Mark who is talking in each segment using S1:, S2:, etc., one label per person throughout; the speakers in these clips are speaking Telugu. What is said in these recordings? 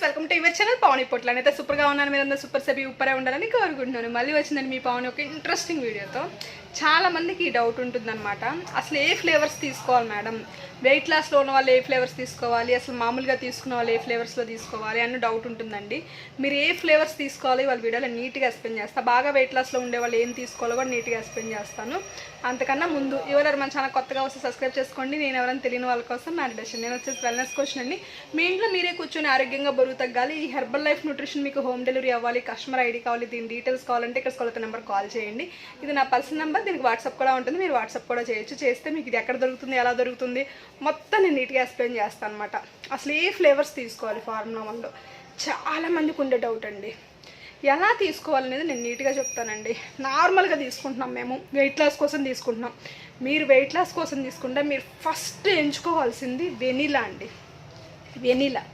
S1: Friends welcome to your channel Pavan Potla. అయితే సూపర్గా ఉన్నాను మీరు అందరూ సూపర్ సెబీ ఉప్పరే ఉండాలని కోరుకుంటున్నాను. మళ్ళీ వచ్చిందండి మీ పవన్ ఒక ఇంట్రెస్టింగ్ వీడియోతో. చాలా మందికి ఈ డౌట్ ఉంటుందన్నమాట. అసలు ఏ ఫ్లేవర్స్ తీసుకోవాలి మేడం వెయిట్ లాస్లో ఉన్న వాళ్ళు ఏ ఫ్లేవర్స్ తీసుకోవాలి? అసలు మామూలుగా తీసుకున్న వాళ్ళు ఏ ఫ్లేవర్స్లో తీసుకోవాలి అన్న డౌట్ ఉంటుందండి. మీరు ఏ ఫ్లేవర్స్ తీసుకోవాలి వాళ్ళ వీడియోలో నీట్గా ఎక్స్ప్లెయిన్ చేస్తాను బాగా వెయిట్ లాస్లో ఉండే వాళ్ళు ఏం తీసుకోవాలో కూడా నీట్గా ఎక్స్ప్లెయిన్ చేస్తాను. అంతకన్నా ముందు ఎవరు మన ఛానల్ కొత్తగా వస్తే సబ్స్క్రైబ్ చేసుకోండి. నేను ఎవరైనా తెలియని వాళ్ళ కోసం మ్యాడిటేషన్ నేను వచ్చేసి వెల్నెస్ క్వశ్చన్ అండి. మీ ఇంట్లో మీరే కూర్చొని ఆరోగ్యంగా బరువు తగ్గాలి. ఈ హెర్బల్ లైఫ్ న్యూట్రిషన్ మీకు హోమ్ డెలివరీ అవ్వాలి కస్టమర్ ఐడి కావాలి దీని డీటెయిల్స్ కావాలంటే ఇక్కడ స్కూల్ నెంబర్ కాల్ చేయండి. ఇది నా పర్సనల్ నెంబర్ దీనికి వాట్సాప్ కూడా ఉంటుంది. మీరు వాట్సాప్ కూడా చేయొచ్చు. చేస్తే మీకు ఇది ఎక్కడ దొరుకుతుంది ఎలా దొరుకుతుంది మొత్తం నేను నీట్గా ఎక్స్ప్లెయిన్ చేస్తాను అనమాట అసలు ఏ ఫ్లేవర్స్ తీసుకోవాలి ఫార్ములా వన్లో? చాలామందికి ఉండే డౌట్ అండి. ఎలా తీసుకోవాలనేది నేను నీట్గా చెప్తానండి. నార్మల్గా తీసుకుంటున్నాం మేము. వెయిట్ లాస్ కోసం తీసుకుంటున్నాం. మీరు వెయిట్ లాస్ కోసం తీసుకుంటే మీరు ఫస్ట్ ఎంచుకోవాల్సింది వెనిలా అండి. వెనిలా.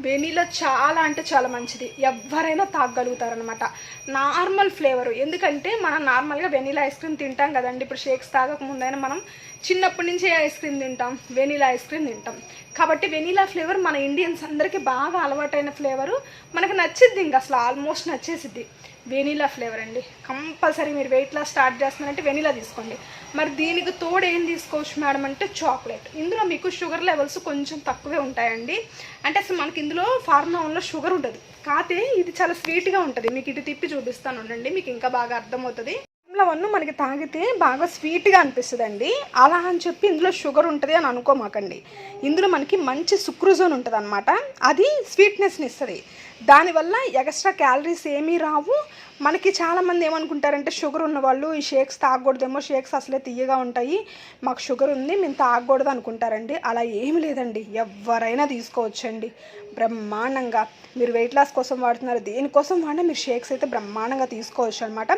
S1: వెనీలా చాలా అంటే చాలా మంచిది. ఎవరైనా తాగగలుగుతారనమాట నార్మల్ ఫ్లేవర్. ఎందుకంటే మనం నార్మల్గా వెనీలా ఐస్ క్రీమ్ తింటాం కదండి. ఇప్పుడు షేక్స్ తాగక ముందైనా మనం చిన్నప్పటి నుంచే ఐస్ క్రీమ్ తింటాం. వెనీలా ఐస్ క్రీమ్ తింటాం. కాబట్టి వెనీలా ఫ్లేవర్ మన ఇండియన్స్ అందరికీ బాగా అలవాటైన ఫ్లేవరు. మనకు నచ్చిద్ది ఇంకా అసలు ఆల్మోస్ట్ నచ్చేసిద్ది. వెనీలా ఫ్లేవర్ అండి. కంపల్సరీ మీరు వెయిట్ లాస్ స్టార్ట్ చేస్తున్నారంటే వెనీలా తీసుకోండి. మరి దీనికి తోడు ఏం తీసుకోవచ్చు మేడం అంటే చాక్లెట్. ఇందులో మీకు షుగర్ లెవెల్స్ కొంచెం తక్కువే ఉంటాయండి. అంటే అసలు మనకి ఇందులో ఫార్మాన్లో షుగర్ ఉంటుంది కాకపోతే ఇది చాలా స్వీట్గా ఉంటుంది. మీకు ఇటు తిప్పి చూపిస్తాను ఉండండి మీకు ఇంకా బాగా అర్థమవుతుంది. ఫార్ములా వన్ మనకి తాగితే బాగా స్వీట్గా అనిపిస్తుందండి. అలా అని చెప్పి ఇందులో షుగర్ ఉంటుంది అని అనుకోమాకండి. ఇందులో మనకి మంచి సుక్రోజోన్ ఉంటుంది అనమాట అది స్వీట్నెస్ని ఇస్తుంది. దానివల్ల ఎక్స్ట్రా క్యాలరీస్ ఏమీ రావు. మనకి చాలామంది ఏమనుకుంటారంటే షుగర్ ఉన్న వాళ్ళు ఈ షేక్స్ తాగకూడదేమో షేక్స్ అసలే తీయగా ఉంటాయి మాకు షుగర్ ఉంది మేము తాగకూడదు అనుకుంటారండి. అలా ఏమి లేదండి. ఎవరైనా తీసుకోవచ్చండి. బ్రహ్మాండంగా. మీరు వెయిట్ లాస్ కోసం వాడుతున్నారు దేనికోసం వాడినా మీరు షేక్స్ అయితే బ్రహ్మాండంగా తీసుకోవచ్చు అనమాట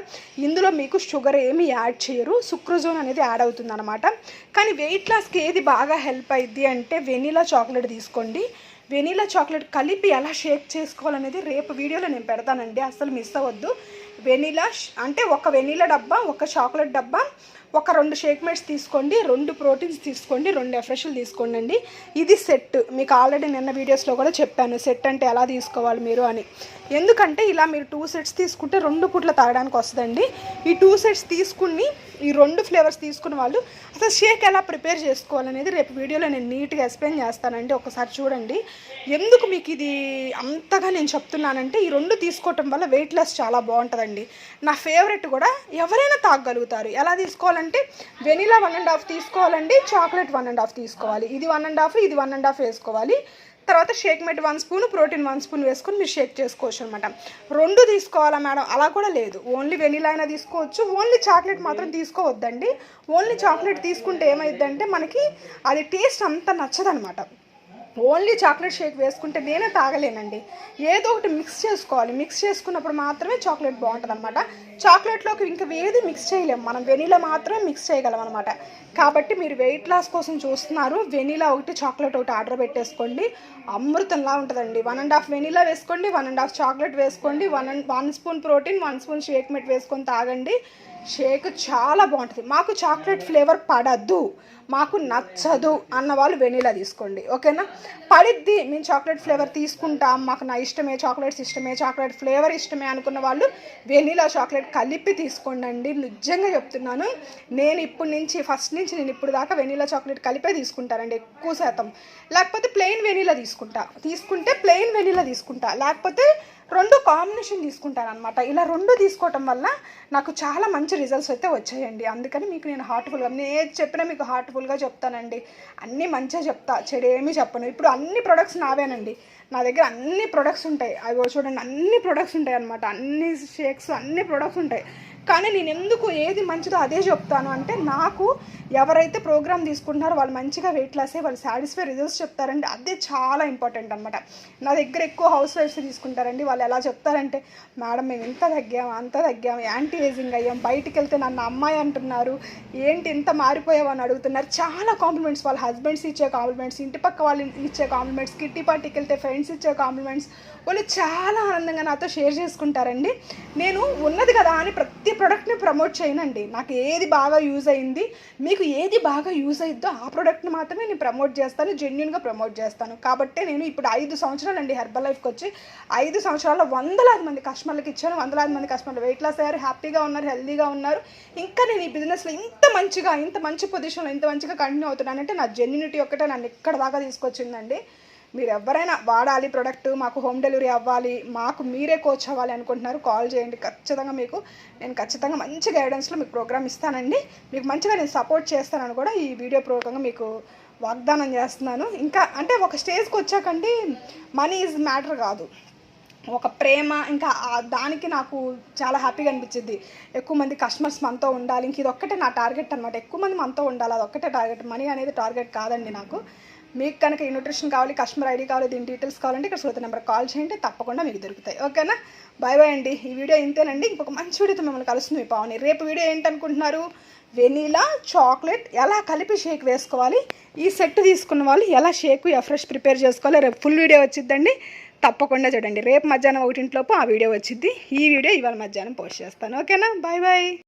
S1: ఇందులో మీకు షుగర్ ఏమి యాడ్ చేయరు సుక్రోజోన్ అనేది యాడ్ అవుతుంది అనమాట కానీ వెయిట్ లాస్కి ఏది బాగా హెల్ప్ అయింది అంటే వెనీలా చాక్లెట్ తీసుకోండి. వెనీలా చాక్లెట్ కలిపి ఎలా షేక్ చేసుకోవాలనేది రేపు వీడియోలో నేను పెడతానండి. అసలు మిస్ అవ్వద్దు. వెనీలా అంటే ఒక వెనీలా డబ్బా ఒక చాక్లెట్ డబ్బా ఒక రెండు షేక్ మేట్స్ తీసుకోండి రెండు ప్రోటీన్స్ తీసుకోండి రెండు ఎఫ్రెష్లు తీసుకోండి అండి ఇది సెట్. మీకు ఆల్రెడీ నిన్న వీడియోస్లో కూడా చెప్పాను సెట్ అంటే ఎలా తీసుకోవాలి మీరు అని. ఎందుకంటే ఇలా మీరు టూ సెట్స్ తీసుకుంటే రెండు పూట్ల తాగడానికి వస్తుందండి. ఈ టూ సెట్స్ తీసుకుని ఈ రెండు ఫ్లేవర్స్ తీసుకున్న వాళ్ళు అసలు షేక్ ఎలా ప్రిపేర్ చేసుకోవాలనేది రేపు వీడియోలో నేను నీట్గా ఎక్స్ప్లెయిన్ చేస్తానండి. ఒకసారి చూడండి. ఎందుకు మీకు ఇది అంతగా నేను చెప్తున్నానంటే ఈ రెండు తీసుకోవటం వల్ల వెయిట్ లాస్ చాలా బాగుంటుందండి. నా ఫేవరెట్ కూడా ఎవరైనా తాగగలుగుతారు. ఎలా తీసుకోవాలి తీసుకోవాలంటే వెనీలా వన్ అండ్ హాఫ్ తీసుకోవాలండి చాక్లెట్ వన్ అండ్ హాఫ్ తీసుకోవాలి. ఇది వన్ అండ్ హాఫ్ ఇది వన్ అండ్ హాఫ్ వేసుకోవాలి. తర్వాత shake mate one spoon protein one spoon వేసుకొని మీరు షేక్ చేసుకోవచ్చు అనమాట రెండు తీసుకోవాలా మేడం? అలా కూడా లేదు. ఓన్లీ వెనీలా అయినా తీసుకోవచ్చు. ఓన్లీ చాక్లెట్ మాత్రం తీసుకోవద్దండి. ఓన్లీ చాక్లెట్ తీసుకుంటే ఏమైందంటే మనకి అది టేస్ట్ అంత నచ్చదనమాట ఓన్లీ చాక్లెట్ షేక్ వేసుకుంటే నేనే తాగలేనండి. ఏదో ఒకటి మిక్స్ చేసుకోవాలి. మిక్స్ చేసుకున్నప్పుడు మాత్రమే చాక్లెట్ బాగుంటుంది అనమాట చాక్లెట్లోకి ఇంకా ఏది మిక్స్ చేయలేము మనం వెనీలా మాత్రమే మిక్స్ చేయగలం అనమాట కాబట్టి మీరు వెయిట్ లాస్ కోసం చూస్తున్నారు. వెనీలా ఒకటి చాక్లెట్ ఒకటి ఆర్డర్ పెట్టేసుకోండి. అమృతంలా ఉంటుందండి. వన్ అండ్ హాఫ్ వెనీలా వేసుకోండి. వన్ అండ్ హాఫ్ చాక్లెట్ వేసుకోండి. One and one spoon protein one spoon shake mate వేసుకొని తాగండి. షేక్ చాలా బాగుంటుంది. మాకు చాక్లెట్ ఫ్లేవర్ పడద్దు. మాకు నచ్చదు అన్న వాళ్ళు వెనీలా తీసుకోండి. ఓకేనా? పడిద్ది. మేము చాక్లెట్ ఫ్లేవర్ తీసుకుంటాం. మాకు నా ఇష్టమే చాక్లెట్స్ ఇష్టమే చాక్లెట్ ఫ్లేవర్ ఇష్టమే అనుకున్న వాళ్ళు వెనీలా చాక్లెట్ కలిపి తీసుకోండి నిజంగా చెప్తున్నాను. నేను ఇప్పటి నుంచి ఫస్ట్ నుంచి నేను ఇప్పుడు దాకా వెనీలా చాక్లెట్ కలిపే తీసుకుంటానండి ఎక్కువ శాతం. లేకపోతే ప్లెయిన్ వెనీలా తీసుకుంటా. తీసుకుంటే ప్లెయిన్ వెనీలా తీసుకుంటా. లేకపోతే రెండు కాంబినేషన్ తీసుకుంటాను అనమాట ఇలా రెండు తీసుకోవటం వల్ల నాకు చాలా మంచి రిజల్ట్స్ అయితే వచ్చాయండి. అందుకని మీకు నేను హార్ట్ఫుల్గా నేను ఏది చెప్పినా మీకు హార్ట్ఫుల్గా చెప్తానండి. అన్నీ మంచిగా చెప్తా చెడు ఏమీ చెప్పను. ఇప్పుడు అన్ని ప్రొడక్ట్స్ నావేనండి. నా దగ్గర అన్ని ప్రొడక్ట్స్ ఉంటాయి. అవి చూడండి అన్ని ప్రొడక్ట్స్ ఉంటాయి అనమాట అన్ని షేక్స్ అన్ని ప్రొడక్ట్స్ ఉంటాయి. కానీ నేను ఎందుకు ఏది మంచిదో అదే చెప్తాను అంటే నాకు ఎవరైతే ప్రోగ్రామ్ తీసుకుంటున్నారో వాళ్ళు మంచిగా వెయిట్ లాస్ అయ్యి వాళ్ళు సాటిస్ఫై రిజల్ట్స్ చెప్తారండి. అదే చాలా ఇంపార్టెంట్ అనమాట నా దగ్గర ఎక్కువ హౌస్ వైఫ్స్ తీసుకుంటారండి. వాళ్ళు ఎలా చెప్తారంటే మేడం మేము ఇంత తగ్గాము అంత తగ్గాము యాంటీ ఏజింగ్ అయ్యాం బయటికి వెళ్తే నన్ను అమ్మాయి అంటున్నారు ఏంటి ఇంత మారిపోయావు అని అడుగుతున్నారు. చాలా కాంప్లిమెంట్స్ వాళ్ళ హస్బెండ్స్ ఇచ్చే కాంప్లిమెంట్స్ ఇంటి పక్క వాళ్ళు ఇచ్చే కాంప్లిమెంట్స్ కిట్టి పార్టీకి వెళ్తే ఫ్రెండ్స్ ఇచ్చే కాంప్లిమెంట్స్ వాళ్ళు చాలా ఆనందంగా నాతో షేర్ చేసుకుంటారండి. నేను ఉన్నది కదా అని ప్రతి
S2: ప్రోడక్ట్ని ప్రమోట్ చేయనండి. నాకు ఏది బాగా యూజ్ అయింది మీకు ఏది బాగా యూజ్ అయిద్దో ఆ ప్రోడక్ట్ని మాత్రమే నేను ప్రమోట్ చేస్తాను జెన్యున్గా ప్రమోట్ చేస్తాను. కాబట్టి నేను ఇప్పుడు ఐదు సంవత్సరాలు అండి హెర్బల్ లైఫ్కి వచ్చి ఐదు సంవత్సరాల్లో వందలాది మంది కస్టమర్లకు ఇచ్చాను వందలాది మంది కస్టమర్లు వెయిట్ లాస్ అయ్యారు హ్యాపీగా ఉన్నారు హెల్దీగా ఉన్నారు. ఇంకా నేను ఈ బిజినెస్లో ఇంత మంచిగా ఇంత మంచి పొజిషన్లో ఇంత మంచిగా కంటిన్యూ అవుతున్నానంటే నా జెన్యునిటీ ఒక్కటే నన్ను ఇక్కడ దాకా తీసుకొచ్చిందండి. మీరు ఎవరైనా వాడాలి ప్రొడక్ట్ మాకు హోమ్ డెలివరీ అవ్వాలి మాకు మీరే కోచ్ అవ్వాలి అనుకుంటున్నారు కాల్ చేయండి. ఖచ్చితంగా మీకు నేను ఖచ్చితంగా మంచి గైడెన్స్లో మీకు ప్రోగ్రామ్ ఇస్తానండి. మీకు మంచిగా నేను సపోర్ట్ చేస్తానని కూడా ఈ వీడియో ప్రోగ్రామ్ మీకు వాగ్దానం చేస్తున్నాను. ఇంకా అంటే ఒక స్టేజ్కి వచ్చాకండి మనీ ఈజ్ మ్యాటర్ కాదు. ఒక ప్రేమ ఇంకా దానికి నాకు చాలా హ్యాపీగా అనిపించింది. ఎక్కువ మంది కస్టమర్స్ మనతో ఉండాలి ఇంక ఇది ఒక్కటే నా టార్గెట్ అనమాట ఎక్కువ మంది మనతో ఉండాలి అది ఒక్కటే టార్గెట్ మనీ అనేది టార్గెట్ కాదండి నాకు. మీకు కనుక ఈ న్యూట్రిషన్ కావాలి కస్టమర్ ఐడి కావాలి దీని డీటెయిల్స్ కావాలంటే ఇక్కడ శ్రోత నెంబర్ కాల్ చేయండి తప్పకుండా మీకు దొరుకుతాయి. ఓకేనా? బాయ్ బాయ్ అండి. ఈ వీడియో ఇంతేనండి. ఇంకొక మంచి వీడియోతో మిమ్మల్ని కలుస్తుంది మీ పావని. రేపు వీడియో ఏంటనుకుంటున్నారు? వెనీలా చాక్లెట్ ఎలా కలిపి షేక్ వేసుకోవాలి? ఈ సెట్ తీసుకున్న వాళ్ళు ఎలా షేక్ ఎఫ్రెష్ ప్రిపేర్ చేసుకోవాలి? రేపు ఫుల్ వీడియో వచ్చిద్దండి. తప్పకుండా చూడండి. రేపు మధ్యాహ్నం ఒకటింట్లోపు ఆ వీడియో వచ్చింది ఈ వీడియో ఇవాళ మధ్యాహ్నం పోస్ట్ చేస్తాను. ఓకేనా? Bye bye